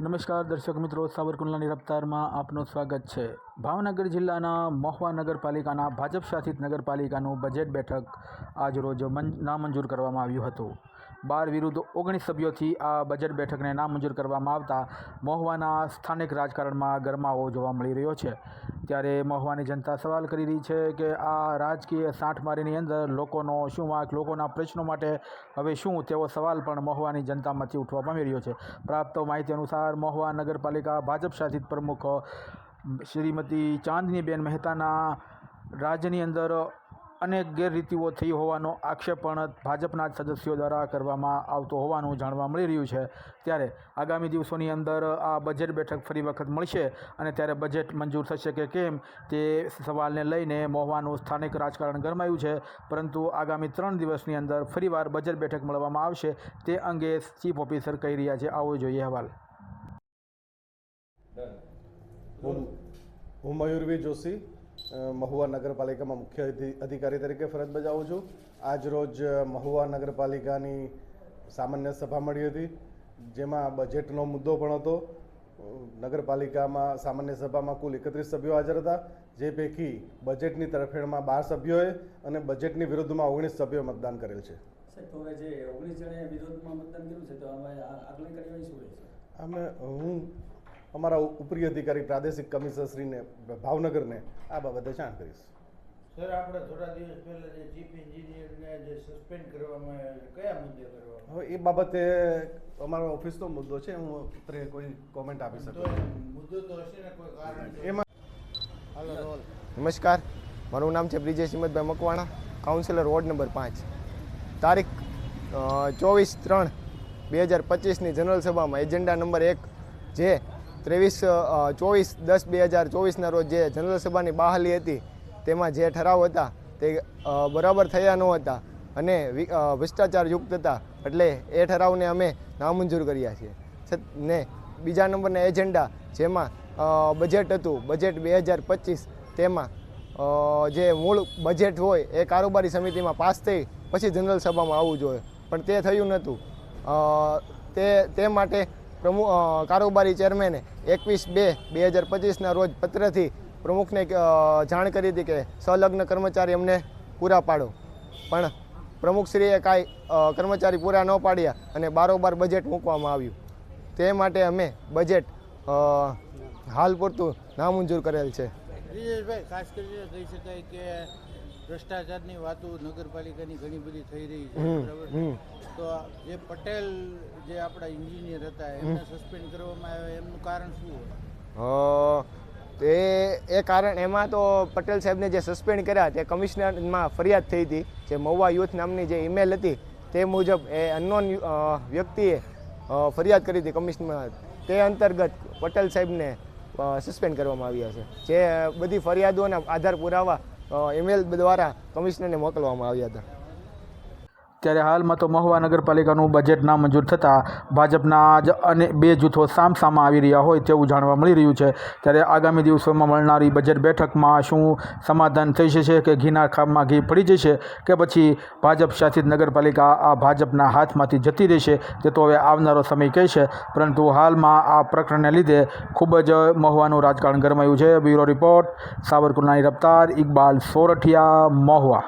નમસ્કાર દર્શક મિત્રો, સાવરકુંડલાની રફતારમાં આપનું સ્વાગત છે. ભાવનગર જિલ્લાના મહુવા નગરપાલિકાના ભાજપ શાસિત નગરપાલિકાનું બજેટ બેઠક આજરોજ નામંજૂર કરવામાં આવ્યું હતું. બાર વિરુદ્ધ ઓગણીસ સભ્યોથી આ બજેટ બેઠકને નામંજૂર કરવામાં આવતા મહુવાના સ્થાનિક રાજકારણમાં ગરમાવો જોવા મળી રહ્યો છે. ત્યારે મહુવાની જનતા સવાલ કરી રહી છે કે આ રાજકીય સાંઠમારીની અંદર લોકોનો શું વાંક, લોકોના પ્રશ્નો માટે હવે શું તેવો સવાલ પણ મહુવાની જનતામાંથી ઉઠવા પામી રહ્યો છે. પ્રાપ્ત માહિતી અનુસાર મહુવા નગરપાલિકા ભાજપ શાસિત પ્રમુખ શ્રીમતી ચાંદનીબેન મહેતાના રાજ્યની અંદર અનેક ગેરરીતિઓ થઈ હોવાનો આક્ષેપ પણ ભાજપના જ સદસ્યો દ્વારા કરવામાં આવતો હોવાનું જાણવા મળી રહ્યું છે. ત્યારે આગામી દિવસોની અંદર આ બજેટ બેઠક ફરી વખત મળશે અને ત્યારે બજેટ મંજૂર થશે કે કેમ તે સવાલને લઈને મોહવાનું સ્થાનિક રાજકારણ ગરમાયું છે. પરંતુ આગામી ત્રણ દિવસની અંદર ફરીવાર બજેટ બેઠક મળવામાં આવશે તે અંગે ચીફ ઓફિસર કહી રહ્યા છે. આવો જોઈએ અહેવાલ. હું મયુરવી જોશી. મહુવા નગરપાલિકામાં મુખ્ય અધિકારી તરીકે ફરજ બજાવું છું. આજ રોજ મહુવા નગરપાલિકાની સામાન્ય સભા મળી હતી. જેમાં બજેટનો મુદ્દો પણ હતો. નગરપાલિકામાં સામાન્ય સભામાં કુલ એકત્રીસ સભ્યો હાજર હતા. જે પૈકી બજેટની તરફેણમાં બાર સભ્યોએ અને બજેટની વિરુદ્ધમાં ઓગણીસ સભ્યોએ મતદાન કરેલ છે. અમે હું અમારા ઉપરી અધિકારી પ્રાદેશિક કમિશનરશ્રીને ભાવનગરને આ બાબતે જાણ કરીશ. સર આપણે થોડા દિવસ પહેલા જે ચીફ એન્જિનિયરને જે સસ્પેન્ડ કરવામાં આવ્યા કયા મુદ્દે કરવામાં હવે એ બાબતે અમારો ઓફિસનો મુદ્દો છે હું અત્રે કોઈ કોમેન્ટ આપી શકું મુદ્દો તો હશે ને કોઈ કારણ છે? એમાં નમસ્કાર. મારું નામ છે Brijesh Himmatbhai Makwana councillor ward number પાંચ. તારીખ ચોવીસ ત્રણ બે હજાર પચીસની જનરલ સભામાં એજન્ડા નંબર એક જે ત્રેવીસ ચોવીસ, દસ બે હજાર ચોવીસના રોજ જે જનરલ સભાની બહાલી હતી, તેમાં જે ઠરાવ હતા, તે બરાબર થયા ન હતા અને વિ- ભ્રષ્ટાચાર યુક્ત હતા. એટલે એ ઠરાવને અમે નામંજૂર કર્યા છીએ. ને બીજા નંબરના એજન્ડા જેમાં બજેટ હતું, બજેટ બે હજાર પચીસ, તેમાં જે મૂળ બજેટ હોય, એ કારોબારી સમિતિમાં પાસ થઈ, પછી જનરલ સભામાં આવવું જોઈએ. પણ તે થયું નહોતું. તે તે માટે પ્રમુખ કારોબારી ચેરમેને એકવીસ બે બે હજાર પચીસના રોજ પત્રથી પ્રમુખને જાણ કરી હતી કે સંલગ્ન કર્મચારી અમને પૂરા પાડો. પણ પ્રમુખશ્રીએ કાંઈ કર્મચારી પૂરા ન પાડ્યા અને બારોબાર બજેટ મૂકવામાં આવ્યું. તે માટે અમે બજેટ હાલ પૂરતું નામંજૂર કરેલ છે. ખાસ કરીને કહી શકાય કે ભ્રષ્ટાચારની વાતો નગરપાલિકાની ઘણી બધી થઈ રહી છે બરાબર? તો જે પટેલ જે આપણા એન્જિનિયર હતા એમને સસ્પેન્ડ કરવામાં આવ્યા એમનું કારણ શું હોય? તે એ કારણ એમાં તો પટેલ સાહેબને જે સસ્પેન્ડ કર્યા તે કમિશનરમાં ફરિયાદ થઈ હતી. જે મહુવા યુથ નામની જે ઈમેલ હતી તે મુજબ એ અનનોન વ્યક્તિએ ફરિયાદ કરી હતી કમિશનમાં તે અંતર્ગત પટેલ સાહેબને સસ્પેન્ડ કરવામાં આવ્યા છે. જે બધી ફરિયાદોના આધાર પુરાવા ઈમેલ દ્વારા કમિશનરને મોકલવામાં આવ્યા હતા. ત્યારે હાલમાં તો મહુવા નગરપાલિકાનું બજેટ નામંજૂર થતાં ભાજપના જ અને બે જૂથો સામસામા આવી રહ્યા હોય તેવું જાણવા મળી રહ્યું છે. ત્યારે આગામી દિવસોમાં મળનારી બજેટ બેઠકમાં શું સમાધાન થઈ જશે કે ઘીના ખામમાં ઘી પડી જશે કે પછી ભાજપ શાસિત નગરપાલિકા આ ભાજપના હાથમાંથી જતી રહેશે તે તો હવે આવનારો સમય કહેશે. પરંતુ હાલમાં આ પ્રકરણને લીધે ખૂબ જ મહુવાનું રાજકારણ ગરમાયું છે. બ્યુરો રિપોર્ટ, સાવરકુંડલાની રફતાર, ઇકબાલ સોરઠિયા, મહુવા.